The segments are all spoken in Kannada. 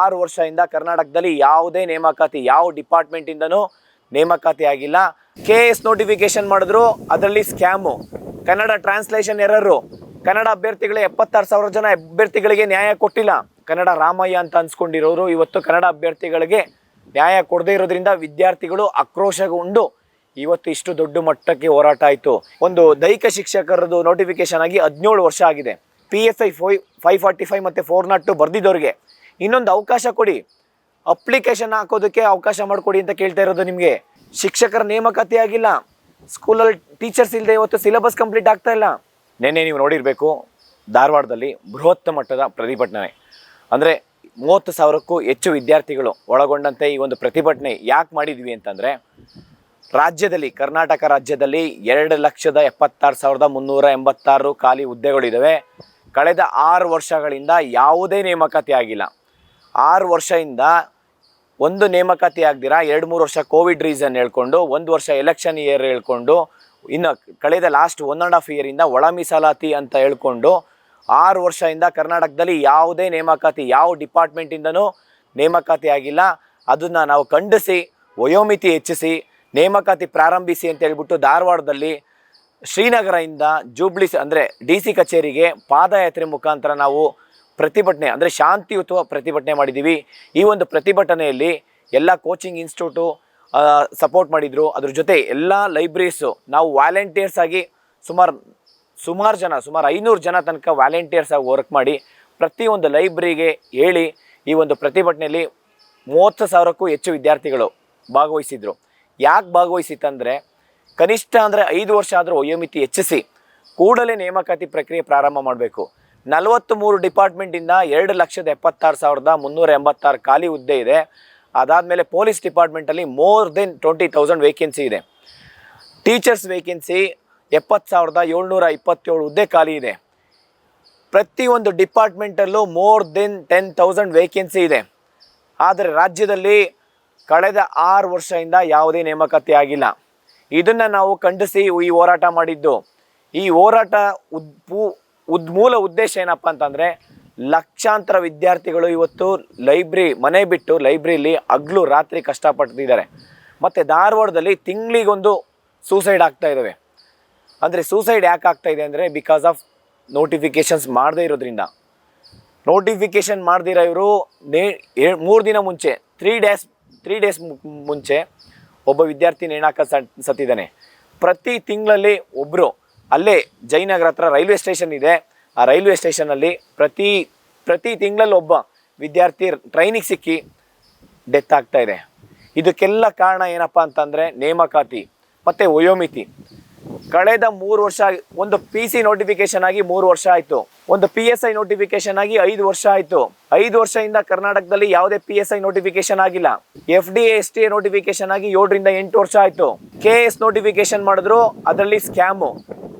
ಆರು ವರ್ಷದಿಂದ ಕರ್ನಾಟಕದಲ್ಲಿ ಯಾವುದೇ ನೇಮಕಾತಿ, ಯಾವ ಡಿಪಾರ್ಟ್ಮೆಂಟಿಂದನೂ ನೇಮಕಾತಿ ಆಗಿಲ್ಲ. ಕೆ ಎಸ್ ನೋಟಿಫಿಕೇಶನ್ ಮಾಡಿದ್ರು, ಅದರಲ್ಲಿ scam. Kannada translation error. Kannada ಅಭ್ಯರ್ಥಿಗಳಿಗೆ ಎಪ್ಪತ್ತಾರು ಸಾವಿರ ಜನ ಅಭ್ಯರ್ಥಿಗಳಿಗೆ ನ್ಯಾಯ ಕೊಟ್ಟಿಲ್ಲ. ಕನ್ನಡ ರಾಮಯ್ಯ ಅಂತ ಅನ್ಸ್ಕೊಂಡಿರೋರು, ಇವತ್ತು ಕನ್ನಡ ಅಭ್ಯರ್ಥಿಗಳಿಗೆ ನ್ಯಾಯ ಕೊಡದೇ ಇರೋದ್ರಿಂದ ವಿದ್ಯಾರ್ಥಿಗಳು ಆಕ್ರೋಶಗೊಂಡು ಇವತ್ತು ಇಷ್ಟು ದೊಡ್ಡ ಮಟ್ಟಕ್ಕೆ ಹೋರಾಟ ಆಯಿತು. ಒಂದು ದೈಹಿಕ ಶಿಕ್ಷಕರದ್ದು ನೋಟಿಫಿಕೇಶನ್ ಆಗಿ ಹದಿನೇಳು ವರ್ಷ ಆಗಿದೆ. ಪಿ ಎಸ್ ಐ ಫೈ, ಫೈವ್ ಫಾರ್ಟಿ ಫೈವ್ ಮತ್ತು ಫೋರ್ ನಾಟ್ ಟು ಬರ್ದಿದ್ದವ್ರಿಗೆ ಇನ್ನೊಂದು ಅವಕಾಶ ಕೊಡಿ. ಅಪ್ಲಿಕೇಶನ್ ಹಾಕೋದಕ್ಕೆ ಅವಕಾಶ ಮಾಡಿಕೊಡಿ ಅಂತ ಕೇಳ್ತಾ ಇರೋದು ನಿಮಗೆ. ಶಿಕ್ಷಕರ ನೇಮಕಾತಿ ಆಗಿಲ್ಲ. ಸ್ಕೂಲಲ್ಲಿ ಟೀಚರ್ಸ್ ಇಲ್ಲದೆ ಇವತ್ತು ಸಿಲೆಬಸ್ ಕಂಪ್ಲೀಟ್ ಆಗ್ತಾ ಇಲ್ಲ. ನೆನ್ನೆ ನೀವು ನೋಡಿರಬೇಕು, ಧಾರವಾಡದಲ್ಲಿ ಬೃಹತ್ ಮಟ್ಟದ ಪ್ರತಿಭಟನೆ. ಅಂದರೆ ಮೂವತ್ತು ಸಾವಿರಕ್ಕೂ ಹೆಚ್ಚು ವಿದ್ಯಾರ್ಥಿಗಳು ಒಳಗೊಂಡಂತೆ ಈ ಒಂದು ಪ್ರತಿಭಟನೆ ಯಾಕೆ ಮಾಡಿದ್ವಿ ಅಂತಂದರೆ, ರಾಜ್ಯದಲ್ಲಿ, ಕರ್ನಾಟಕ ರಾಜ್ಯದಲ್ಲಿ ಎರಡು ಲಕ್ಷದ ಎಪ್ಪತ್ತಾರು ಸಾವಿರದ ಮುನ್ನೂರ ಎಂಬತ್ತಾರು ಖಾಲಿ ಹುದ್ದೆಗಳಿದ್ದಾವೆ ಕಳೆದ ಆರು ವರ್ಷಗಳಿಂದ ಯಾವುದೇ ನೇಮಕಾತಿ ಆಗಿಲ್ಲ. ಆರು ವರ್ಷದಿಂದ ಒಂದು ನೇಮಕಾತಿ ಆಗ್ದಿರ? ಎರಡು, ಮೂರು ವರ್ಷ ಕೋವಿಡ್ ರೀಸನ್ ಹೇಳ್ಕೊಂಡು, ಒಂದು ವರ್ಷ ಎಲೆಕ್ಷನ್ ಇಯರ್ ಹೇಳ್ಕೊಂಡು, ಇನ್ನು ಕಳೆದ ಲಾಸ್ಟ್ ಒನ್ ಆ್ಯಂಡ್ ಹಾಫ್ ಇಯರಿಂದ ಒಳ ಮೀಸಲಾತಿ ಅಂತ ಹೇಳ್ಕೊಂಡು, ಆರು ವರ್ಷದಿಂದ ಕರ್ನಾಟಕದಲ್ಲಿ ಯಾವುದೇ ನೇಮಕಾತಿ, ಯಾವ ಡಿಪಾರ್ಟ್ಮೆಂಟಿಂದನೂ ನೇಮಕಾತಿ ಆಗಿಲ್ಲ. ಅದನ್ನು ನಾವು ಖಂಡಿಸಿ, ವಯೋಮಿತಿ ಹೆಚ್ಚಿಸಿ, ನೇಮಕಾತಿ ಪ್ರಾರಂಭಿಸಿ ಅಂತ ಹೇಳ್ಬಿಟ್ಟು ಧಾರವಾಡದಲ್ಲಿ ಶ್ರೀನಗರದಿಂದ ಜೂಬ್ಲಿ ಅಂದರೆ ಡಿ ಸಿ ಕಚೇರಿಗೆ ಪಾದಯಾತ್ರೆ ಮುಖಾಂತರ ನಾವು ಪ್ರತಿಭಟನೆ, ಅಂದರೆ ಶಾಂತಿಯುತ ಪ್ರತಿಭಟನೆ ಮಾಡಿದ್ದೀವಿ. ಈ ಒಂದು ಪ್ರತಿಭಟನೆಯಲ್ಲಿ ಎಲ್ಲ ಕೋಚಿಂಗ್ ಇನ್ಸ್ಟಿಟ್ಯೂಟು ಸಪೋರ್ಟ್ ಮಾಡಿದರು. ಅದ್ರ ಜೊತೆ ಎಲ್ಲ ಲೈಬ್ರರೀಸು ನಾವು ವ್ಯಾಲೆಂಟಿಯರ್ಸ್ ಆಗಿ ಸುಮಾರು ಸುಮಾರು ಜನ, ಸುಮಾರು ಐನೂರು ಜನ ತನಕ ವ್ಯಾಲೆಂಟಿಯರ್ಸ್ ಆಗಿ ವರ್ಕ್ ಮಾಡಿ ಪ್ರತಿಯೊಂದು ಲೈಬ್ರರಿಗೆ ಹೇಳಿ ಈ ಒಂದು ಪ್ರತಿಭಟನೆಯಲ್ಲಿ ಮೂವತ್ತು ಸಾವಿರಕ್ಕೂ ಹೆಚ್ಚು ವಿದ್ಯಾರ್ಥಿಗಳು ಭಾಗವಹಿಸಿದರು. ಯಾಕೆ ಭಾಗವಹಿಸಿತ್ತಂದರೆ, ಕನಿಷ್ಠ ಅಂದರೆ ಐದು ವರ್ಷ ಆದರೂ ವಯೋಮಿತಿ ಹೆಚ್ಚಿಸಿ, ಕೂಡಲೇ ನೇಮಕಾತಿ ಪ್ರಕ್ರಿಯೆ ಪ್ರಾರಂಭ ಮಾಡಬೇಕು. ನಲವತ್ತು ಮೂರು ಡಿಪಾರ್ಟ್ಮೆಂಟಿಂದ ಎರಡು ಲಕ್ಷದ ಎಪ್ಪತ್ತಾರು ಸಾವಿರದ ಮುನ್ನೂರ ಎಂಬತ್ತಾರು ಖಾಲಿ ಹುದ್ದೆ ಇದೆ. ಅದಾದಮೇಲೆ police ಡಿಪಾರ್ಟ್ಮೆಂಟಲ್ಲಿ more than twenty thousand vacancy ಇದೆ. ಟೀಚರ್ಸ್ ವೇಕೆನ್ಸಿ ಎಪ್ಪತ್ತು ಸಾವಿರದ ಏಳ್ನೂರ ಇಪ್ಪತ್ತೇಳು ಹುದ್ದೆ ಖಾಲಿ ಇದೆ. ಪ್ರತಿಯೊಂದು ಡಿಪಾರ್ಟ್ಮೆಂಟಲ್ಲೂ more than ten thousand vacancy ಇದೆ. ಆದರೆ ರಾಜ್ಯದಲ್ಲಿ ಕಳೆದ ಆರು ವರ್ಷದಿಂದ ಯಾವುದೇ ನೇಮಕಾತಿ ಆಗಿಲ್ಲ. ಇದನ್ನು ನಾವು ಖಂಡಿಸಿ ಈ ಹೋರಾಟ ಮಾಡಿದ್ದು. ಈ ಹೋರಾಟ ಉದ್ ಪೂ ಉದ್, ಮೂಲ ಉದ್ದೇಶ ಏನಪ್ಪ ಅಂತಂದರೆ ಲಕ್ಷಾಂತರ ವಿದ್ಯಾರ್ಥಿಗಳು ಇವತ್ತು ಲೈಬ್ರರಿ, ಮನೆ ಬಿಟ್ಟು ಲೈಬ್ರರಿಲಿ ಹಗ್ಲು ರಾತ್ರಿ ಕಷ್ಟಪಟ್ಟಿದ್ದಾರೆ ಮತ್ತು ಧಾರವಾಡದಲ್ಲಿ ತಿಂಗಳಿಗೊಂದು ಸೂಸೈಡ್ ಆಗ್ತಾ ಇದ್ದಾವೆ ಅಂದರೆ ಸೂಸೈಡ್ ಯಾಕೆ ಆಗ್ತಾ ಇದೆ ಅಂದರೆ ಬಿಕಾಸ್ ಆಫ್ ನೋಟಿಫಿಕೇಷನ್ಸ್ ಮಾಡದೇ ಇರೋದ್ರಿಂದ. ನೋಟಿಫಿಕೇಷನ್ ಮಾಡ್ದಿರೋ ಇವರು ನೇ ಮೂರು ದಿನ ಮುಂಚೆ ತ್ರೀ ಡೇಸ್ ತ್ರೀ ಡೇಸ್ ಮುಂಚೆ ಒಬ್ಬ ವಿದ್ಯಾರ್ಥಿ ನೇಣಾಕ ಸತ್ತಿದ್ದಾನೆ. ಪ್ರತಿ ತಿಂಗಳಲ್ಲಿ ಒಬ್ಬರು ಅಲ್ಲೇ ಜಯನಗರ ಹತ್ರ ರೈಲ್ವೆ ಸ್ಟೇಷನ್ ಇದೆ. ಆ ರೈಲ್ವೆ ಸ್ಟೇಷನಲ್ಲಿ ಪ್ರತಿ ಪ್ರತಿ ತಿಂಗಳಲ್ಲಿ ಒಬ್ಬ ವಿದ್ಯಾರ್ಥಿ ಟ್ರೈನಿಗೆ ಸಿಕ್ಕಿ ಡೆತ್ ಆಗ್ತಾ ಇದೆ. ಇದಕ್ಕೆಲ್ಲ ಕಾರಣ ಏನಪ್ಪ ಅಂತಂದರೆ ನೇಮಕಾತಿ ಮತ್ತು ವಯೋಮಿತಿ. ಕಳೆದ ಮೂರು ವರ್ಷ ಒಂದು ಪಿ ಸಿ ನೋಟಿಫಿಕೇಶನ್ ಆಗಿ ಮೂರು ವರ್ಷ ಆಯಿತು. ಒಂದು ಪಿ ಎಸ್ ಐ ನೋಟಿಫಿಕೇಶನ್ ಆಗಿ ಐದು ವರ್ಷ ಆಯಿತು. ಐದು ವರ್ಷದಿಂದ ಕರ್ನಾಟಕದಲ್ಲಿ ಯಾವುದೇ ಪಿ ಎಸ್ ಐ ನೋಟಿಫಿಕೇಶನ್ ಆಗಿಲ್ಲ. F D S T notification ಆಗಿ ಏಳರಿಂದ ಎಂಟು ವರ್ಷ ಆಯಿತು. ಕೆ ಎಸ್ ನೋಟಿಫಿಕೇಶನ್ ಮಾಡಿದ್ರು, ಅದರಲ್ಲಿ scam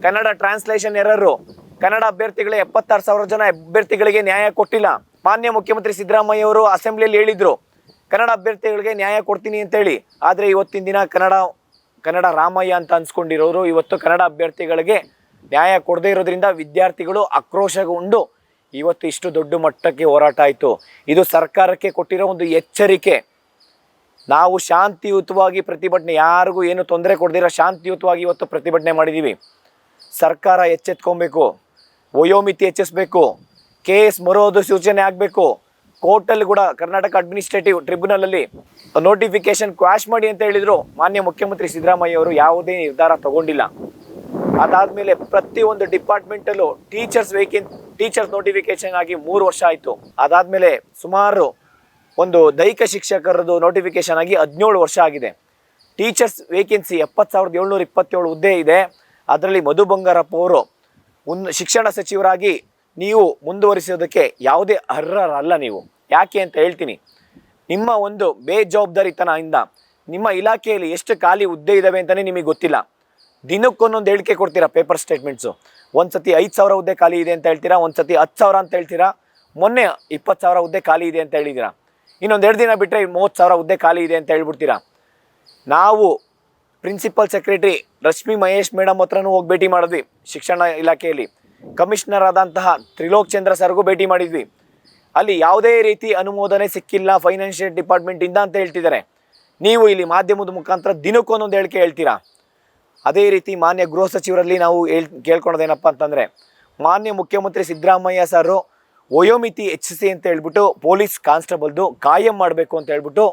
Kannada translation error Kannada ಅಭ್ಯರ್ಥಿಗಳಿಗೆ ಎಪ್ಪತ್ತಾರು ಸಾವಿರ ಜನ ಅಭ್ಯರ್ಥಿಗಳಿಗೆ ನ್ಯಾಯ ಕೊಟ್ಟಿಲ್ಲ. ಮಾನ್ಯ ಮುಖ್ಯಮಂತ್ರಿ ಸಿದ್ದರಾಮಯ್ಯ ಅವರು ಅಸೆಂಬ್ಲಿಯಲ್ಲಿ ಹೇಳಿದ್ರು, ಕನ್ನಡ ಅಭ್ಯರ್ಥಿಗಳಿಗೆ ನ್ಯಾಯ ಕೊಡ್ತೀನಿ ಅಂತೇಳಿ. ಆದರೆ ಇವತ್ತಿನ ದಿನ ಕನ್ನಡ ಕನ್ನಡ ರಾಮಯ್ಯ ಅಂತ ಅನ್ಸ್ಕೊಂಡಿರೋರು, ಇವತ್ತು ಕನ್ನಡ ಅಭ್ಯರ್ಥಿಗಳಿಗೆ ನ್ಯಾಯ ಕೊಡದೇ ಇರೋದ್ರಿಂದ ವಿದ್ಯಾರ್ಥಿಗಳು ಆಕ್ರೋಶಗೊಂಡು ಇವತ್ತು ಇಷ್ಟು ದೊಡ್ಡ ಮಟ್ಟಕ್ಕೆ ಹೋರಾಟ ಆಯಿತು. ಇದು ಸರ್ಕಾರಕ್ಕೆ ಕೊಟ್ಟಿರೋ ಒಂದು ಎಚ್ಚರಿಕೆ. ನಾವು ಶಾಂತಿಯುತವಾಗಿ ಪ್ರತಿಭಟನೆ, ಯಾರಿಗೂ ಏನು ತೊಂದರೆ ಕೊಡದಿರೋ, ಶಾಂತಿಯುತವಾಗಿ ಇವತ್ತು ಪ್ರತಿಭಟನೆ ಮಾಡಿದ್ದೀವಿ ಸರ್ಕಾರ ಎಚ್ಚೆತ್ಕೊಬೇಕು, ವಯೋಮಿತಿ ಹೆಚ್ಚಿಸಬೇಕು ಕೆ ಎಸ್ ಮರೋದು ಸೂಚನೆ ಆಗಬೇಕು. ಕೋರ್ಟಲ್ಲಿ ಕೂಡ ಕರ್ನಾಟಕ ಅಡ್ಮಿನಿಸ್ಟ್ರೇಟಿವ್ ಟ್ರಿಬ್ಯುನಲಲ್ಲಿ ನೋಟಿಫಿಕೇಶನ್ ಕ್ವಾಶ್ ಮಾಡಿ ಅಂತ ಹೇಳಿದರು. ಮಾನ್ಯ ಮುಖ್ಯಮಂತ್ರಿ ಸಿದ್ದರಾಮಯ್ಯ ಅವರು ಯಾವುದೇ ನಿರ್ಧಾರ ತಗೊಂಡಿಲ್ಲ. ಅದಾದಮೇಲೆ ಪ್ರತಿಯೊಂದು ಡಿಪಾರ್ಟ್ಮೆಂಟಲ್ಲೂ ಟೀಚರ್ಸ್ ವೇಕೆನ್, ಟೀಚರ್ಸ್ ನೋಟಿಫಿಕೇಶನ್ ಆಗಿ ಮೂರು ವರ್ಷ ಆಯಿತು. ಅದಾದಮೇಲೆ ಸುಮಾರು ಒಂದು ದೈಹಿಕ ಶಿಕ್ಷಕರದ್ದು ನೋಟಿಫಿಕೇಶನ್ ಆಗಿ ಹದಿನೇಳು ವರ್ಷ ಆಗಿದೆ. ಟೀಚರ್ಸ್ ವೇಕೆನ್ಸಿ ಎಪ್ಪತ್ತು ಸಾವಿರದ ಏಳ್ನೂರ ಇಪ್ಪತ್ತೇಳು ಹುದ್ದೆ ಇದೆ. ಅದರಲ್ಲಿ ಮಧು ಬಂಗಾರಪ್ಪ ಅವರು ಉನ್ ಶಿಕ್ಷಣ ಸಚಿವರಾಗಿ ನೀವು ಮುಂದುವರಿಸೋದಕ್ಕೆ ಯಾವುದೇ ಅರ್ಹರಲ್ಲ ನೀವು. ಯಾಕೆ ಅಂತ ಹೇಳ್ತೀನಿ. ನಿಮ್ಮ ಒಂದು ಬೇಜವಾಬ್ದಾರಿತನದಿಂದ ನಿಮ್ಮ ಇಲಾಖೆಯಲ್ಲಿ ಎಷ್ಟು ಖಾಲಿ ಹುದ್ದೆ ಇದ್ದಾವೆ ಅಂತಲೇ ನಿಮಗೆ ಗೊತ್ತಿಲ್ಲ. ದಿನಕ್ಕೊಂದೊಂದು ಹೇಳಿಕೆ ಕೊಡ್ತೀರಾ ಪೇಪರ್ ಸ್ಟೇಟ್ಮೆಂಟ್ಸು? ಒಂದು ಸತಿ ಐದು ಸಾವಿರ ಹುದ್ದೆ ಖಾಲಿ ಇದೆ ಅಂತ ಹೇಳ್ತೀರಾ ಒಂದು ಸತಿ ಹತ್ತು ಸಾವಿರ ಅಂತ ಹೇಳ್ತೀರಾ, ಮೊನ್ನೆ ಇಪ್ಪತ್ತು ಸಾವಿರ ಹುದ್ದೆ ಖಾಲಿ ಇದೆ ಅಂತ ಹೇಳಿದ್ದೀರಾ ಇನ್ನೊಂದು ಎರಡು ದಿನ ಬಿಟ್ಟರೆ ಮೂವತ್ತು ಸಾವಿರ ಹುದ್ದೆ ಖಾಲಿ ಇದೆ ಅಂತ ಹೇಳ್ಬಿಡ್ತೀರಾ. ನಾವು principal secretary Rashmi Mahesh madam ಹತ್ರನೂ ಹೋಗಿ ಭೇಟಿ ಮಾಡಿದ್ವಿ ಶಿಕ್ಷಣ ಇಲಾಖೆಯಲ್ಲಿ. ಕಮಿಷನರ್ ಆದಂತಹ ತ್ರಿಲೋಕ್ ಚಂದ್ರ ಸರ್ಗೂ ಭೇಟಿ ಮಾಡಿದ್ವಿ. ಅಲ್ಲಿ ಯಾವುದೇ ರೀತಿ ಅನುಮೋದನೆ ಸಿಕ್ಕಿಲ್ಲ ಫೈನಾನ್ಷಿಯಲ್ ಡಿಪಾರ್ಟ್ಮೆಂಟಿಂದ ಅಂತ ಹೇಳ್ತಿದ್ದಾರೆ. ನೀವು ಇಲ್ಲಿ ಮಾಧ್ಯಮದ ಮುಖಾಂತರ ದಿನಕ್ಕೊಂದೊಂದು ಹೇಳಿಕೆ ಹೇಳ್ತೀರಾ? ಅದೇ ರೀತಿ ಮಾನ್ಯ ಗೃಹ ಸಚಿವರಲ್ಲಿ ನಾವು ಹೇಳ್ ಕೇಳ್ಕೊಳೋದೇನಪ್ಪ ಅಂತಂದರೆ, ಮಾನ್ಯ ಮುಖ್ಯಮಂತ್ರಿ ಸಿದ್ದರಾಮಯ್ಯ ಸರ್ ವಯೋಮಿತಿ ಹೆಚ್ಚಿಸಿ ಅಂತ ಹೇಳ್ಬಿಟ್ಟು ಪೊಲೀಸ್ ಕಾನ್ಸ್ಟೇಬಲ್ದು ಕಾಯಂ ಮಾಡಬೇಕು ಅಂತ ಹೇಳ್ಬಿಟ್ಟು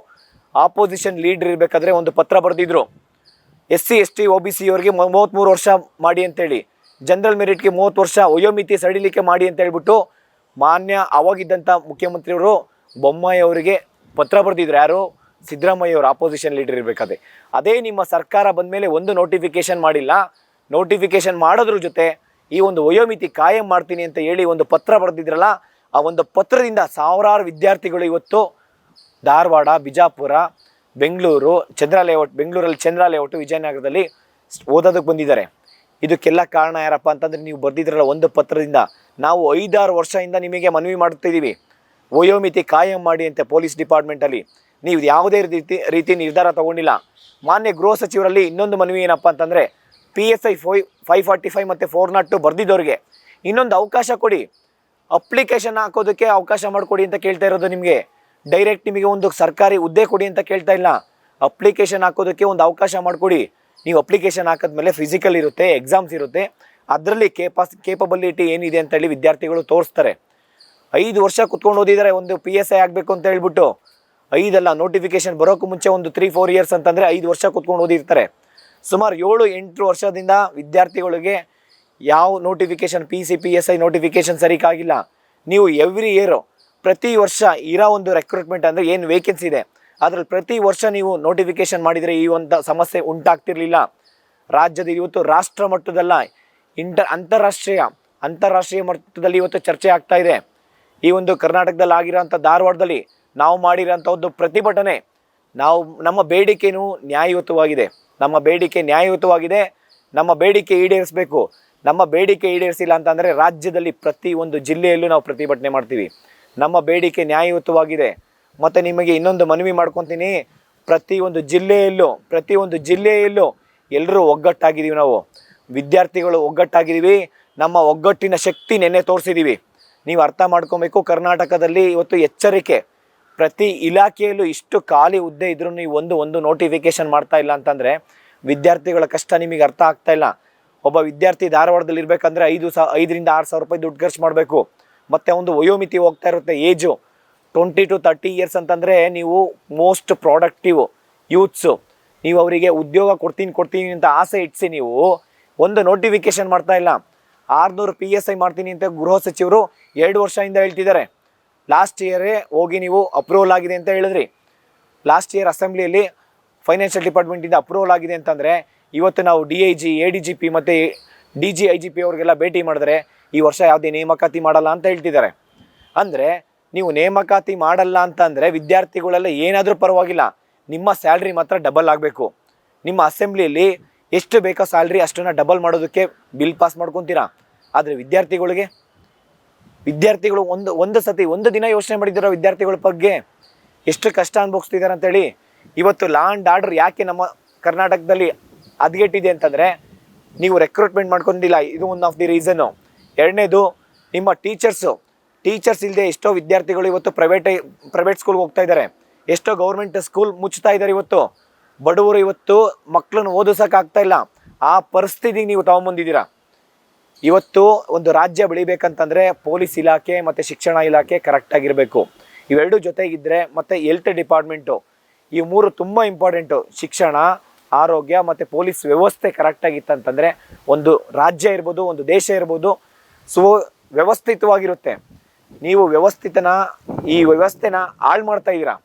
ಆಪೋಸಿಷನ್ ಲೀಡರ್ ಇರಬೇಕಾದ್ರೆ ಒಂದು ಪತ್ರ ಬರೆದಿದ್ರು. S C, S T, O B C ಅವರಿಗೆ ಮೂವತ್ತ್ಮೂರು ವರ್ಷ ಮಾಡಿ ಅಂತೇಳಿ, ಜನರಲ್ ಮೆರಿಟ್ಗೆ ಮೂವತ್ತು ವರ್ಷ ವಯೋಮಿತಿ ಸಡಿಲಿಕೆ ಮಾಡಿ ಅಂತ ಹೇಳ್ಬಿಟ್ಟು ಮಾನ್ಯ ಅವಾಗಿದ್ದಂಥ ಮುಖ್ಯಮಂತ್ರಿಯವರು ಬೊಮ್ಮಾಯಿ ಅವರಿಗೆ ಪತ್ರ ಬರೆದಿದ್ರು. ಯಾರು? ಸಿದ್ದರಾಮಯ್ಯ ಅವರು ಆಪೋಸಿಷನ್ ಲೀಡರ್ ಇರಬೇಕಾದ್ರೆ. ಅದೇ ನಿಮ್ಮ ಸರ್ಕಾರ ಬಂದ ಮೇಲೆ ಒಂದು ನೋಟಿಫಿಕೇಶನ್ ಮಾಡಿಲ್ಲ. ನೋಟಿಫಿಕೇಶನ್ ಮಾಡೋದ್ರ ಜೊತೆ ಈ ಒಂದು ವಯೋಮಿತಿ ಕಾಯಂ ಮಾಡ್ತೀನಿ ಅಂತ ಹೇಳಿ ಒಂದು ಪತ್ರ ಬರೆದಿದ್ರಲ್ಲ, ಆ ಒಂದು ಪತ್ರದಿಂದ ಸಾವಿರಾರು ವಿದ್ಯಾರ್ಥಿಗಳು ಇವತ್ತು ಧಾರವಾಡ, ಬಿಜಾಪುರ ಬೆಂಗಳೂರು ಚಂದ್ರ ಲೇಔಟ್ ಬೆಂಗಳೂರಲ್ಲಿ ಚಂದ್ರ ಲೇಔಟ್ ವಿಜಯನಗರದಲ್ಲಿ ಓದೋದಕ್ಕೆ ಬಂದಿದ್ದಾರೆ. ಇದಕ್ಕೆಲ್ಲ ಕಾರಣ ಯಾರಪ್ಪ ಅಂತಂದರೆ ನೀವು ಬರೆದಿದ್ರಲ್ಲ ಒಂದು ಪತ್ರದಿಂದ. ನಾವು ಐದಾರು ವರ್ಷದಿಂದ ನಿಮಗೆ ಮನವಿ ಮಾಡ್ತಿದ್ದೀವಿ ವಯೋಮಿತಿ ಕಾಯಂ ಮಾಡಿ ಅಂತ ಪೊಲೀಸ್ ಡಿಪಾರ್ಟ್ಮೆಂಟಲ್ಲಿ. ನೀವು ಯಾವುದೇ ರೀತಿ ರೀತಿ ನಿರ್ಧಾರ ತಗೊಂಡಿಲ್ಲ. ಮಾನ್ಯ ಗೃಹ ಸಚಿವರಲ್ಲಿ ಇನ್ನೊಂದು ಮನವಿ ಏನಪ್ಪ ಅಂತಂದರೆ ಪಿ ಎಸ್ ಐ ಫೈ ಫೈವ್ ಫಾರ್ಟಿ ಫೈವ್ ಮತ್ತು ಫೋರ್ ನಾಟ್ ಟು ಬರೆದಿದ್ದವ್ರಿಗೆ. ಇನ್ನೊಂದು ಅವಕಾಶ ಕೊಡಿ. ಅಪ್ಲಿಕೇಶನ್ ಹಾಕೋದಕ್ಕೆ ಅವಕಾಶ ಮಾಡಿಕೊಡಿ ಅಂತ ಕೇಳ್ತಾ ಇರೋದು ನಿಮಗೆ. ಡೈರೆಕ್ಟ್ ನಿಮಗೆ ಒಂದು ಸರ್ಕಾರಿ ಹುದ್ದೆ ಕೊಡಿ ಅಂತ ಕೇಳ್ತಾ ಇಲ್ಲ. ಅಪ್ಲಿಕೇಶನ್ ಹಾಕೋದಕ್ಕೆ ಒಂದು ಅವಕಾಶ ಮಾಡಿಕೊಡಿ. ನೀವು ಅಪ್ಲಿಕೇಶನ್ ಹಾಕಿದ್ಮೇಲೆ ಫಿಸಿಕಲ್ ಇರುತ್ತೆ ಎಕ್ಸಾಮ್ಸ್ ಇರುತ್ತೆ. ಅದರಲ್ಲಿ ಕೇಪಾಸ್ ಕೇಪಬಿಲಿಟಿ ಏನಿದೆ ಅಂತೇಳಿ ವಿದ್ಯಾರ್ಥಿಗಳು ತೋರಿಸ್ತಾರೆ. ಐದು ವರ್ಷ ಕುತ್ಕೊಂಡು ಓದಿದರೆ ಒಂದು ಪಿ ಎಸ್ ಐ ಆಗಬೇಕು ಅಂತ ಹೇಳ್ಬಿಟ್ಟು, ಐದಲ್ಲ ನೋಟಿಫಿಕೇಶನ್ ಬರೋಕ್ಕೂ ಮುಂಚೆ ಒಂದು ತ್ರೀ ಫೋರ್ ಇಯರ್ಸ್ ಅಂತಂದರೆ ಐದು ವರ್ಷ ಕುತ್ಕೊಂಡು ಓದಿರ್ತಾರೆ. ಸುಮಾರು ಏಳು, ಎಂಟು ವರ್ಷದಿಂದ ವಿದ್ಯಾರ್ಥಿಗಳಿಗೆ ಯಾವ notification P C P S I notification ಸರಿಗಾಗಿಲ್ಲ ನೀವು ಎವ್ರಿ ಇಯರು ಪ್ರತಿ ವರ್ಷ ಇರೋ ಒಂದು ರೆಕ್ರೂಟ್ಮೆಂಟ್ ಅಂದರೆ ಏನು ವೇಕೆನ್ಸಿ ಇದೆ? ಅದರಲ್ಲಿ ಪ್ರತಿ ವರ್ಷ ನೀವು ನೋಟಿಫಿಕೇಶನ್ ಮಾಡಿದರೆ ಈ ಒಂದು ಸಮಸ್ಯೆ ಉಂಟಾಗ್ತಿರಲಿಲ್ಲ. ರಾಜ್ಯದ ಇವತ್ತು ರಾಷ್ಟ್ರ ಮಟ್ಟದಲ್ಲ ಇಂಟರ್ ಅಂತಾರಾಷ್ಟ್ರೀಯ ಅಂತಾರಾಷ್ಟ್ರೀಯ ಮಟ್ಟದಲ್ಲಿ ಇವತ್ತು ಚರ್ಚೆ ಆಗ್ತಾ ಇದೆ. ಈ ಒಂದು ಕರ್ನಾಟಕದಲ್ಲಿ ಆಗಿರೋಂಥ ಧಾರವಾಡದಲ್ಲಿ ನಾವು ಮಾಡಿರೋಂಥ ಒಂದು ಪ್ರತಿಭಟನೆ ನಾವು, ನಮ್ಮ ಬೇಡಿಕೆನೂ ನ್ಯಾಯಯುತವಾಗಿದೆ. ನಮ್ಮ ಬೇಡಿಕೆ ನ್ಯಾಯಯುತವಾಗಿದೆ. ನಮ್ಮ ಬೇಡಿಕೆ ಈಡೇರಿಸಬೇಕು. ನಮ್ಮ ಬೇಡಿಕೆ ಈಡೇರಿಸಿಲ್ಲ ಅಂತಂದರೆ ರಾಜ್ಯದಲ್ಲಿ ಪ್ರತಿ ಒಂದು ಜಿಲ್ಲೆಯಲ್ಲೂ ನಾವು ಪ್ರತಿಭಟನೆ ಮಾಡ್ತೀವಿ. ನಮ್ಮ ಬೇಡಿಕೆ ನ್ಯಾಯಯುತವಾಗಿದೆ. ಮತ್ತು ನಿಮಗೆ ಇನ್ನೊಂದು ಮನವಿ ಮಾಡ್ಕೊತೀನಿ. ಪ್ರತಿಯೊಂದು ಜಿಲ್ಲೆಯಲ್ಲೂ ಪ್ರತಿಯೊಂದು ಜಿಲ್ಲೆಯಲ್ಲೂ ಎಲ್ಲರೂ ಒಗ್ಗಟ್ಟಾಗಿದ್ದೀವಿ ನಾವು. ವಿದ್ಯಾರ್ಥಿಗಳು ಒಗ್ಗಟ್ಟಾಗಿದ್ದೀವಿ. ನಮ್ಮ ಒಗ್ಗಟ್ಟಿನ ಶಕ್ತಿ ನೆನ್ನೆ ತೋರಿಸಿದ್ದೀವಿ. ನೀವು ಅರ್ಥ ಮಾಡ್ಕೊಬೇಕು, ಕರ್ನಾಟಕದಲ್ಲಿ ಇವತ್ತು ಎಚ್ಚರಿಕೆ. ಪ್ರತಿ ಇಲಾಖೆಯಲ್ಲೂ ಇಷ್ಟು ಖಾಲಿ ಹುದ್ದೆ ಇದ್ರೂ ನೀವು ಒಂದು ಒಂದು ನೋಟಿಫಿಕೇಶನ್ ಮಾಡ್ತಾ ಇಲ್ಲ ಅಂತಂದರೆ ವಿದ್ಯಾರ್ಥಿಗಳ ಕಷ್ಟ ನಿಮಗೆ ಅರ್ಥ ಆಗ್ತಾ ಇಲ್ಲ. ಒಬ್ಬ ವಿದ್ಯಾರ್ಥಿ ಧಾರವಾಡದಲ್ಲಿ ಇರಬೇಕಂದ್ರೆ ಐದು ಸಾ, ಐದರಿಂದ ಆರು ಸಾವಿರ ರೂಪಾಯಿ ದುಡ್ಡು ಖರ್ಚು ಮಾಡಬೇಕು. ಮತ್ತು ಒಂದು ವಯೋಮಿತಿ ಹೋಗ್ತಾ ಇರುತ್ತೆ age. Twenty two thirty years ಅಂತಂದರೆ ನೀವು ಮೋಸ್ಟ್ ಪ್ರಾಡಕ್ಟಿವ್ ಯೂತ್ಸು. ನೀವು ಅವರಿಗೆ ಉದ್ಯೋಗ ಕೊಡ್ತೀನಿ ಕೊಡ್ತೀನಿ ಅಂತ ಆಸೆ ಇಟ್ಸಿ ನೀವು ಒಂದು ನೋಟಿಫಿಕೇಶನ್ ಮಾಡ್ತಾ ಇಲ್ಲ. ಆರುನೂರು ಪಿ ಎಸ್ ಐ ಮಾಡ್ತೀನಿ ಅಂತ ಗೃಹ ಸಚಿವರು ಎರಡು ವರ್ಷದಿಂದ ಹೇಳ್ತಿದ್ದಾರೆ. ಲಾಸ್ಟ್ ಇಯರೇ ಹೋಗಿ ನೀವು ಅಪ್ರೂವಲ್ ಆಗಿದೆ ಅಂತ ಹೇಳಿದ್ರಿ. ಲಾಸ್ಟ್ ಇಯರ್ ಅಸೆಂಬ್ಲಿಯಲ್ಲಿ ಫೈನಾನ್ಷಿಯಲ್ ಡಿಪಾರ್ಟ್ಮೆಂಟಿಂದ ಅಪ್ರೂವಲ್ ಆಗಿದೆ ಅಂತಂದರೆ ಇವತ್ತು ನಾವು D I G A D G P ಮತ್ತು D G I G P ಅವ್ರಿಗೆಲ್ಲ ಭೇಟಿ ಮಾಡಿದ್ರೆ ಈ ವರ್ಷ ಯಾವುದೇ ನೇಮಕಾತಿ ಮಾಡಲ್ಲ ಅಂತ ಹೇಳ್ತಿದ್ದಾರೆ. ಅಂದರೆ ನೀವು ನೇಮಕಾತಿ ಮಾಡಲ್ಲ ಅಂತಂದರೆ ವಿದ್ಯಾರ್ಥಿಗಳೆಲ್ಲ ಏನಾದರೂ ಪರವಾಗಿಲ್ಲ. ನಿಮ್ಮ ಸ್ಯಾಲ್ರಿ ಮಾತ್ರ ಡಬಲ್ ಆಗಬೇಕು. ನಿಮ್ಮ ಅಸೆಂಬ್ಲಿಯಲ್ಲಿ ಎಷ್ಟು ಬೇಕೋ ಸ್ಯಾಲ್ರಿ ಅಷ್ಟನ್ನು ಡಬಲ್ ಮಾಡೋದಕ್ಕೆ ಬಿಲ್ ಪಾಸ್ ಮಾಡ್ಕೊತೀರಾ? ಆದರೆ ವಿದ್ಯಾರ್ಥಿಗಳಿಗೆ? ವಿದ್ಯಾರ್ಥಿಗಳು ಒಂದು ಒಂದು ಸತಿ, ಒಂದು ದಿನ ಯೋಚನೆ ಮಾಡಿದ್ದೀರೋ ವಿದ್ಯಾರ್ಥಿಗಳ ಬಗ್ಗೆ? ಎಷ್ಟು ಕಷ್ಟ ಅನುಭವಿಸ್ತಿದ್ದಾರೆ ಅಂತೇಳಿ? ಇವತ್ತು ಲಾ ಆ್ಯಂಡ್ ಆರ್ಡರ್ ಯಾಕೆ ನಮ್ಮ ಕರ್ನಾಟಕದಲ್ಲಿ ಹದಗೆಟ್ಟಿದೆ ಅಂತಂದರೆ ನೀವು ರೆಕ್ರೂಟ್ಮೆಂಟ್ ಮಾಡ್ಕೊಂಡಿಲ್ಲ. ಇದು ಒನ್ ಆಫ್ ದಿ ರೀಸನ್ನು ಎರಡನೇದು ನಿಮ್ಮ ಟೀಚರ್ಸು ಟೀಚರ್ಸ್ ಇಲ್ಲದೆ ಎಷ್ಟೋ ವಿದ್ಯಾರ್ಥಿಗಳು ಇವತ್ತು ಪ್ರೈವೇಟ್ ಪ್ರೈವೇಟ್ ಸ್ಕೂಲ್ಗೆ ಹೋಗ್ತಾ ಇದ್ದಾರೆ. ಎಷ್ಟೋ ಗೌರ್ಮೆಂಟ್ ಸ್ಕೂಲ್ ಮುಚ್ತಾ ಇದ್ದಾರೆ ಇವತ್ತು. ಬಡವರು ಇವತ್ತು ಮಕ್ಕಳನ್ನು ಓದಿಸೋಕ್ಕಾಗ್ತಾ ಇಲ್ಲ. ಆ ಪರಿಸ್ಥಿತಿಗೆ ನೀವು ತಗೊಂಬಂದಿದ್ದೀರಾ? ಇವತ್ತು ಒಂದು ರಾಜ್ಯ ಬೆಳಿಬೇಕಂತಂದರೆ ಪೊಲೀಸ್ ಇಲಾಖೆ ಮತ್ತು ಶಿಕ್ಷಣ ಇಲಾಖೆ ಕರೆಕ್ಟಾಗಿರಬೇಕು ಇವೆರಡೂ ಜೊತೆಗಿದ್ದರೆ ಮತ್ತು ಹೆಲ್ತ್ ಡಿಪಾರ್ಟ್ಮೆಂಟು ಈ ಮೂರು ತುಂಬ ಇಂಪಾರ್ಟೆಂಟು ಶಿಕ್ಷಣ, ಆರೋಗ್ಯ ಮತ್ತು ಪೊಲೀಸ್ ವ್ಯವಸ್ಥೆ ಕರೆಕ್ಟಾಗಿತ್ತಂತಂದರೆ ಒಂದು ರಾಜ್ಯ ಇರ್ಬೋದು, ಒಂದು ದೇಶ ಇರ್ಬೋದು ಸುವ ವ್ಯವಸ್ಥಿತವಾಗಿರುತ್ತೆ ನೀವು ವ್ಯವಸ್ಥಿತನ, ಈ ವ್ಯವಸ್ಥೆನ ಹಾಳು ಮಾಡ್ತಾ ಇದ್ದೀರಾ?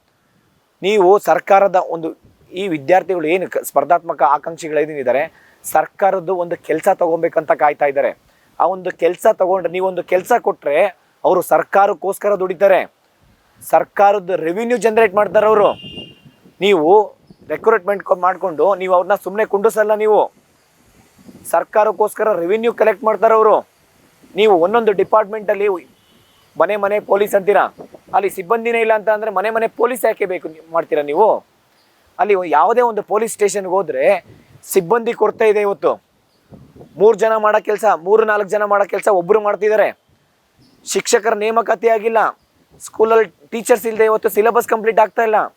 ನೀವು ಸರ್ಕಾರದ ಒಂದು, ಈ ವಿದ್ಯಾರ್ಥಿಗಳು ಏನು ಸ್ಪರ್ಧಾತ್ಮಕ ಆಕಾಂಕ್ಷಿಗಳು ಏನಿದ್ದಾರೆ ಸರ್ಕಾರದ್ದು ಒಂದು ಕೆಲಸ ತಗೊಬೇಕಂತ ಕಾಯ್ತಾ ಇದ್ದಾರೆ. ಆ ಒಂದು ಕೆಲಸ ತಗೊಂಡ್ರೆ ನೀವೊಂದು ಕೆಲಸ ಕೊಟ್ಟರೆ ಅವರು ಸರ್ಕಾರಕ್ಕೋಸ್ಕರ ದುಡಿತಾರೆ. ಸರ್ಕಾರದ ರೆವಿನ್ಯೂ ಜನರೇಟ್ ಮಾಡ್ತಾರೆ ಅವರು. ನೀವು ರೆಕ್ರೂಟ್ಮೆಂಟ್ ಮಾಡಿಕೊಂಡು ನೀವು ಅವ್ರನ್ನ ಸುಮ್ಮನೆ ಕುಂಡಿಸಲ್ಲ ನೀವು. ಸರ್ಕಾರಕ್ಕೋಸ್ಕರ ರೆವಿನ್ಯೂ ಕಲೆಕ್ಟ್ ಮಾಡ್ತಾರೆ ಅವರು. ನೀವು ಒಂದೊಂದು ಡಿಪಾರ್ಟ್ಮೆಂಟಲ್ಲಿ ಮನೆ ಮನೆ ಪೊಲೀಸ್ ಅಂತೀರಾ? ಅಲ್ಲಿ ಸಿಬ್ಬಂದಿನೇ ಇಲ್ಲ ಅಂತ ಅಂದರೆ ಮನೆ ಮನೆ ಪೊಲೀಸ್ ಯಾಕೆ ಬೇಕು ಮಾಡ್ತೀರಾ ನೀವು? ಅಲ್ಲಿ ಯಾವುದೇ ಒಂದು ಪೊಲೀಸ್ ಸ್ಟೇಷನ್ಗೆ ಹೋದರೆ ಸಿಬ್ಬಂದಿ ಕೊರತೆ ಇದೆ ಇವತ್ತು. ಮೂರು ಜನ ಮಾಡೋ ಕೆಲಸ, ಮೂರು ನಾಲ್ಕು ಜನ ಮಾಡೋ ಕೆಲಸ ಒಬ್ಬರು ಮಾಡ್ತಿದ್ದಾರೆ. ಶಿಕ್ಷಕರ ನೇಮಕಾತಿ ಆಗಿಲ್ಲ. ಸ್ಕೂಲಲ್ಲಿ ಟೀಚರ್ಸ್ ಇಲ್ಲದೆ ಇವತ್ತು ಸಿಲೆಬಸ್ ಕಂಪ್ಲೀಟ್ ಆಗ್ತಾ ಇಲ್ಲ.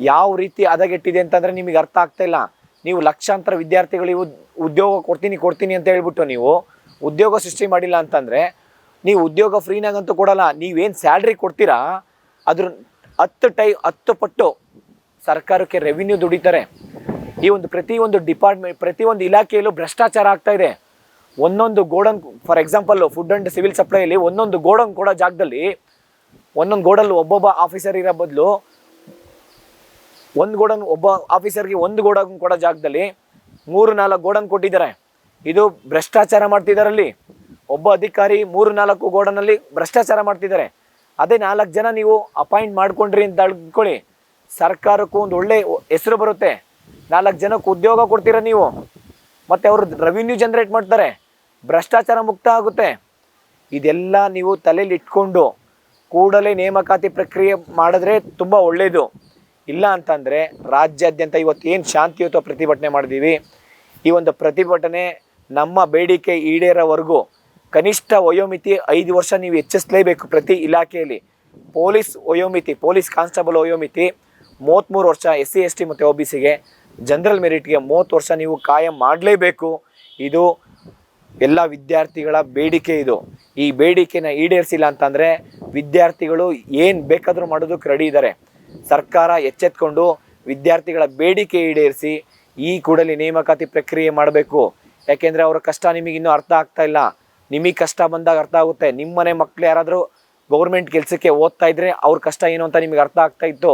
ಯಾವ ರೀತಿ ಹದಗೆಟ್ಟಿದೆ ಅಂತಂದರೆ ನಿಮಗೆ ಅರ್ಥ ಆಗ್ತಾ ಇಲ್ಲ. ನೀವು ಲಕ್ಷಾಂತರ ವಿದ್ಯಾರ್ಥಿಗಳಿಗೆ ಉದ್- ಉದ್ಯೋಗ ಕೊಡ್ತೀನಿ ಕೊಡ್ತೀನಿ ಅಂತ ಹೇಳ್ಬಿಟ್ಟು ನೀವು ಉದ್ಯೋಗ ಸೃಷ್ಟಿ ಮಾಡಿಲ್ಲ ಅಂತಂದರೆ ನೀವು ಉದ್ಯೋಗ ಫ್ರೀನಾಗಂತೂ ಕೊಡಲ್ಲ. ನೀವೇನು ಸ್ಯಾಲ್ರಿ ಕೊಡ್ತೀರಾ? ಅದ್ರ ಹತ್ತು ಟೈ, ಹತ್ತು ಪಟ್ಟು ಸರ್ಕಾರಕ್ಕೆ ರೆವಿನ್ಯೂ ದುಡಿತಾರೆ. ಈ ಒಂದು ಪ್ರತಿಯೊಂದು ಡಿಪಾರ್ಟ್ಮೆಂಟ್ ಪ್ರತಿಯೊಂದು ಇಲಾಖೆಯಲ್ಲೂ ಭ್ರಷ್ಟಾಚಾರ ಆಗ್ತಾ ಇದೆ. ಒಂದೊಂದು godown for example food and civil ಸಪ್ಲೈಯಲ್ಲಿ ಒಂದೊಂದು ಗೋಡನ್ ಕೊಡೋ ಜಾಗದಲ್ಲಿ, ಒಂದೊಂದು ಗೋಡಲ್ಲಿ ಒಬ್ಬೊಬ್ಬ ಆಫೀಸರ್ ಇರೋ ಬದಲು ಒಂದು ಗೋಡನ್ ಒಬ್ಬ ಆಫೀಸರ್ಗೆ ಒಂದು ಗೋಡನ್ ಕೊಡೋ ಜಾಗದಲ್ಲಿ ಮೂರು ನಾಲ್ಕು ಗೋಡನ್ ಕೊಟ್ಟಿದ್ದಾರೆ. ಇದು ಭ್ರಷ್ಟಾಚಾರ ಮಾಡ್ತಿದ್ದಾರಲ್ಲಿ ಒಬ್ಬ ಅಧಿಕಾರಿ ಮೂರು ನಾಲ್ಕು ಗೋಡನಲ್ಲಿ ಭ್ರಷ್ಟಾಚಾರ ಮಾಡ್ತಿದ್ದಾರೆ. ಅದೇ ನಾಲ್ಕು ಜನ ನೀವು ಅಪಾಯಿಂಟ್ ಮಾಡ್ಕೊಂಡ್ರಿ ಅಂತ ಅಳ್ಕೊಳ್ಳಿ ಸರ್ಕಾರಕ್ಕೂ ಒಂದು ಒಳ್ಳೆ ಹೆಸರು ಬರುತ್ತೆ. ನಾಲ್ಕು ಜನಕ್ಕೆ ಉದ್ಯೋಗ ಕೊಡ್ತೀರ ನೀವು? ಮತ್ತು ಅವರು ರೆವಿನ್ಯೂ ಜನರೇಟ್ ಮಾಡ್ತಾರೆ. ಭ್ರಷ್ಟಾಚಾರ ಮುಕ್ತ ಆಗುತ್ತೆ. ಇದೆಲ್ಲ ನೀವು ತಲೆಯಲ್ಲಿ ಇಟ್ಕೊಂಡು ಕೂಡಲೇ ನೇಮಕಾತಿ ಪ್ರಕ್ರಿಯೆ ಮಾಡಿದ್ರೆ ತುಂಬ ಒಳ್ಳೆಯದು ಇಲ್ಲ ಅಂತಂದರೆ ರಾಜ್ಯಾದ್ಯಂತ ಇವತ್ತು ಏನು ಶಾಂತಿಯುತ ಪ್ರತಿಭಟನೆ ಮಾಡಿದ್ದೀವಿ ಈ ಒಂದು ಪ್ರತಿಭಟನೆ ನಮ್ಮ ಬೇಡಿಕೆ ಈಡೇರೋವರೆಗೂ ಕನಿಷ್ಠ ವಯೋಮಿತಿ ಐದು ವರ್ಷ ನೀವು ಹೆಚ್ಚಿಸಲೇಬೇಕು ಪ್ರತಿ ಇಲಾಖೆಯಲ್ಲಿ. ಪೊಲೀಸ್ ವಯೋಮಿತಿ, ಪೊಲೀಸ್ ಕಾನ್ಸ್ಟೇಬಲ್ ವಯೋಮಿತಿ ಮೂವತ್ತ್ಮೂರು ವರ್ಷ ಎಸ್ ಸಿ ಎಸ್ ಟಿ ಮತ್ತು ಒ ಬಿ ಸಿಗೆ ಜನರಲ್ ಮೆರಿಟ್ಗೆ ಮೂವತ್ತು ವರ್ಷ ನೀವು ಕಾಯಂ ಮಾಡಲೇಬೇಕು. ಇದು ಎಲ್ಲ ವಿದ್ಯಾರ್ಥಿಗಳ ಬೇಡಿಕೆ ಇದು. ಈ ಬೇಡಿಕೆನ ಈಡೇರಿಸಿಲ್ಲ ಅಂತಂದರೆ ವಿದ್ಯಾರ್ಥಿಗಳು ಏನು ಬೇಕಾದರೂ ಮಾಡೋದಕ್ಕೆ ರೆಡಿ ಇದ್ದಾರೆ. ಸರ್ಕಾರ ಎಚ್ಚೆತ್ಕೊಂಡು ವಿದ್ಯಾರ್ಥಿಗಳ ಬೇಡಿಕೆ ಈಡೇರಿಸಿ ಈ ಕೂಡಲೇ ನೇಮಕಾತಿ ಪ್ರಕ್ರಿಯೆ ಮಾಡಬೇಕು. ಯಾಕೆಂದರೆ ಅವರ ಕಷ್ಟ ನಿಮಗೆ ಇನ್ನೂ ಅರ್ಥ ಆಗ್ತಾ ಇಲ್ಲ. ನಿಮಗೆ ಕಷ್ಟ ಬಂದಾಗ ಅರ್ಥ ಆಗುತ್ತೆ. ನಿಮ್ಮ ಮನೆ ಮಕ್ಕಳು ಯಾರಾದರೂ ಗೌರ್ಮೆಂಟ್ ಕೆಲಸಕ್ಕೆ ಓದ್ತಾ ಇದ್ರೆ ಅವ್ರ ಕಷ್ಟ ಏನು ಅಂತ ನಿಮಗೆ ಅರ್ಥ ಆಗ್ತಾ ಇತ್ತು.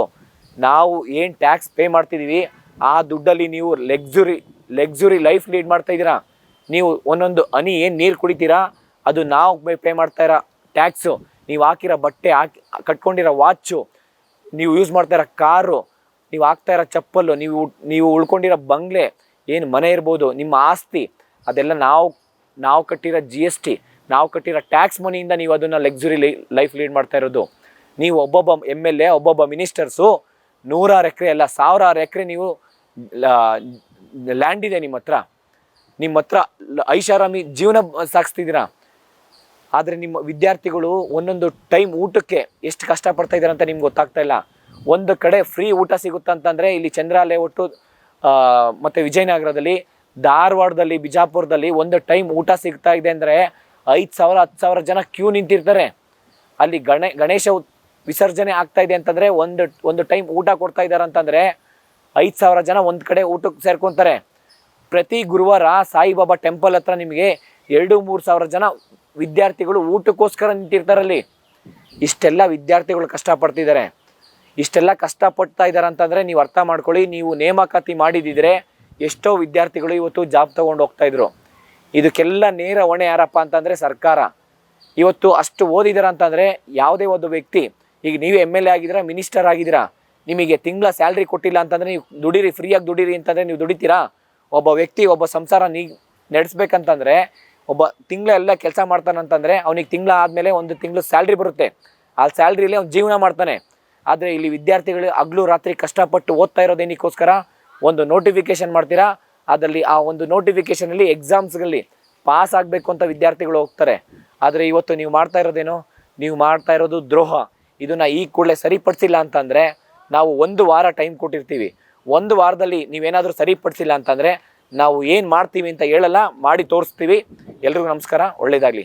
ನಾವು ಏನು ಟ್ಯಾಕ್ಸ್ ಪೇ ಮಾಡ್ತಿದ್ದೀವಿ ಆ ದುಡ್ಡಲ್ಲಿ ನೀವು ಲೆಗ್ಸುರಿ ಲೆಗ್ಸುರಿ ಲೈಫ್ ಲೀಡ್ ಮಾಡ್ತಾ ಇದ್ದೀರಾ. ನೀವು ಒಂದೊಂದು ಹನಿ ಏನು ನೀರು ಕುಡಿತೀರಾ, ಅದು ನಾವು ಪೇ ಮಾಡ್ತಾ ಇರೋ ಟ್ಯಾಕ್ಸು ನೀವು ಹಾಕಿರೋ ಬಟ್ಟೆ ಹಾಕಿ, ಕಟ್ಕೊಂಡಿರೋ ವಾಚು ನೀವು ಯೂಸ್ ಮಾಡ್ತಾ ಇರೋ ಕಾರು, ನೀವು ಹಾಕ್ತಾ ಇರೋ ಚಪ್ಪಲು ನೀವು ನೀವು ಉಳ್ಕೊಂಡಿರೋ ಬಂಗ್ಲೆ, ಏನು ಮನೆ ಇರ್ಬೋದು, ನಿಮ್ಮ ಆಸ್ತಿ ಅದೆಲ್ಲ ನಾವು ನಾವು ಕಟ್ಟಿರೋ ಜಿ ಎಸ್ ಟಿ ನಾವು ಕಟ್ಟಿರೋ ಟ್ಯಾಕ್ಸ್ ಮನಿಯಿಂದ ನೀವು ಅದನ್ನು ಲಕ್ಸುರಿ ಲೈಫ್ ಲೀಡ್ ಮಾಡ್ತಾ ಇರೋದು. ನೀವು ಒಬ್ಬೊಬ್ಬ ಎಂ ಎಲ್ ಎ ಒಬ್ಬೊಬ್ಬ ಮಿನಿಸ್ಟರ್ಸು ನೂರಾರು ಎಕರೆ ಅಲ್ಲ, ಸಾವಿರಾರು ಎಕರೆ ನೀವು ಲ್ಯಾಂಡ್ ಇದೆ ನಿಮ್ಮ ಹತ್ರ. ನಿಮ್ಮ ಹತ್ರ ಐಷಾರಾಮಿ ಜೀವನ ಸಾಗಿಸ್ತಿದ್ದೀರಾ? ಆದರೆ ನಿಮ್ಮ ವಿದ್ಯಾರ್ಥಿಗಳು ಒಂದೊಂದು ಟೈಮ್ ಊಟಕ್ಕೆ ಎಷ್ಟು ಕಷ್ಟಪಡ್ತಾ ಇದ್ದಾರೆ ಅಂತ ನಿಮ್ಗೆ ಗೊತ್ತಾಗ್ತಾ ಇಲ್ಲ. ಒಂದು ಕಡೆ ಫ್ರೀ ಊಟ ಸಿಗುತ್ತಂತಂದರೆ ಇಲ್ಲಿ ಚಂದ್ರ ಲೇಔಟು ಮತ್ತು ವಿಜಯನಗರದಲ್ಲಿ ಧಾರವಾಡದಲ್ಲಿ, ಬಿಜಾಪುರದಲ್ಲಿ ಒಂದು ಟೈಮ್ ಊಟ ಸಿಗ್ತಾ ಇದೆ ಅಂದರೆ ಐದು ಸಾವಿರ ಹತ್ತು ಸಾವಿರ ಜನ ಕ್ಯೂ ನಿಂತಿರ್ತಾರೆ. ಅಲ್ಲಿ ಗಣೇ, ಗಣೇಶ ವಿಸರ್ಜನೆ ಆಗ್ತಾ ಇದೆ ಅಂತಂದರೆ ಒಂದು ಒಂದು ಟೈಮ್ ಊಟ ಕೊಡ್ತಾ ಇದ್ದಾರೆ ಅಂತಂದರೆ ಐದು ಸಾವಿರ ಜನ ಒಂದು ಕಡೆ ಊಟಕ್ಕೆ ಸೇರ್ಕೊತಾರೆ. ಪ್ರತಿ ಗುರುವಾರ ಸಾಯಿಬಾಬಾ ಟೆಂಪಲ್ ಹತ್ರ ನಿಮಗೆ ಎರಡು, ಮೂರು ಸಾವಿರ ಜನ ವಿದ್ಯಾರ್ಥಿಗಳು ಊಟಕ್ಕೋಸ್ಕರ ನಿಂತಿರ್ತಾರಲ್ಲಿ ಇಷ್ಟೆಲ್ಲ ವಿದ್ಯಾರ್ಥಿಗಳು ಕಷ್ಟಪಡ್ತಿದ್ದಾರೆ. ಇಷ್ಟೆಲ್ಲ ಕಷ್ಟಪಡ್ತಾ ಇದ್ದಾರೆ ಅಂತಂದರೆ ನೀವು ಅರ್ಥ ಮಾಡ್ಕೊಳ್ಳಿ, ನೀವು ನೇಮಕಾತಿ ಮಾಡಿದಿದ್ರೆ ಎಷ್ಟೋ ವಿದ್ಯಾರ್ಥಿಗಳು ಇವತ್ತು ಜಾಬ್ ತೊಗೊಂಡು ಹೋಗ್ತಾ ಇದ್ರು. ಇದಕ್ಕೆಲ್ಲ ನೇರ ಹೊಣೆ ಯಾರಪ್ಪ ಅಂತಂದರೆ ಸರ್ಕಾರ. ಇವತ್ತು ಅಷ್ಟು ಓದಿದಾರ ಅಂತಂದರೆ ಯಾವುದೇ ಒಂದು ವ್ಯಕ್ತಿ, ಈಗ ನೀವು ಎಂ ಎಲ್ ಎ ಆಗಿದ್ದೀರಾ ಮಿನಿಸ್ಟರ್ ಆಗಿದ್ದೀರಾ, ನಿಮಗೆ ತಿಂಗಳ ಸ್ಯಾಲ್ರಿ ಕೊಟ್ಟಿಲ್ಲ ಅಂತಂದರೆ ನೀವು ದುಡೀರಿ ಫ್ರೀಯಾಗಿ ದುಡೀರಿ ಅಂತಂದರೆ ನೀವು ದುಡಿತೀರಾ? ಒಬ್ಬ ವ್ಯಕ್ತಿ, ಒಬ್ಬ ಸಂಸಾರ ನೀ ನಡೆಸ್ಬೇಕಂತಂದರೆ, ಒಬ್ಬ ತಿಂಗಳ ಎಲ್ಲ ಕೆಲಸ ಮಾಡ್ತಾನಂತಂದರೆ ಅವನಿಗೆ ತಿಂಗಳ ಆದಮೇಲೆ ಒಂದು ತಿಂಗಳು ಸ್ಯಾಲ್ರಿ ಬರುತ್ತೆ. ಆ ಸ್ಯಾಲ್ರಿಲಿ ಅವ್ನು ಜೀವನ ಮಾಡ್ತಾನೆ. ಆದರೆ ಇಲ್ಲಿ ವಿದ್ಯಾರ್ಥಿಗಳು ಹಗ್ಲು ರಾತ್ರಿ ಕಷ್ಟಪಟ್ಟು ಓದ್ತಾ ಇರೋದೇನಿಕ್ಕೋಸ್ಕರ ಒಂದು ನೋಟಿಫಿಕೇಶನ್ ಮಾಡ್ತೀರಾ? ಅದರಲ್ಲಿ ಆ ಒಂದು ನೋಟಿಫಿಕೇಶನಲ್ಲಿ ಎಕ್ಸಾಮ್ಸ್ಗಳಲ್ಲಿ ಪಾಸ್ ಆಗಬೇಕು ಅಂತ ವಿದ್ಯಾರ್ಥಿಗಳು ಹೋಗ್ತಾರೆ. ಆದರೆ ಇವತ್ತು ನೀವು ಮಾಡ್ತಾ ಇರೋದೇನು? ನೀವು ಮಾಡ್ತಾ ಇರೋದು ದ್ರೋಹ. ಇದನ್ನು ಈ ಕೂಡಲೇ ಸರಿಪಡಿಸಿಲ್ಲ ಅಂತಂದರೆ ನಾವು ಒಂದು ವಾರ ಟೈಮ್ ಕೊಟ್ಟಿರ್ತೀವಿ. ಒಂದು ವಾರದಲ್ಲಿ ನೀವೇನಾದರೂ ಸರಿಪಡಿಸಿಲ್ಲ ಅಂತಂದರೆ ನಾವು ಏನು ಮಾಡ್ತೀವಿ ಅಂತ ಹೇಳಲ್ಲ, ಮಾಡಿ ತೋರಿಸ್ತೀವಿ. ಎಲ್ರಿಗೂ ನಮಸ್ಕಾರ ಒಳ್ಳೆಯದಾಗಲಿ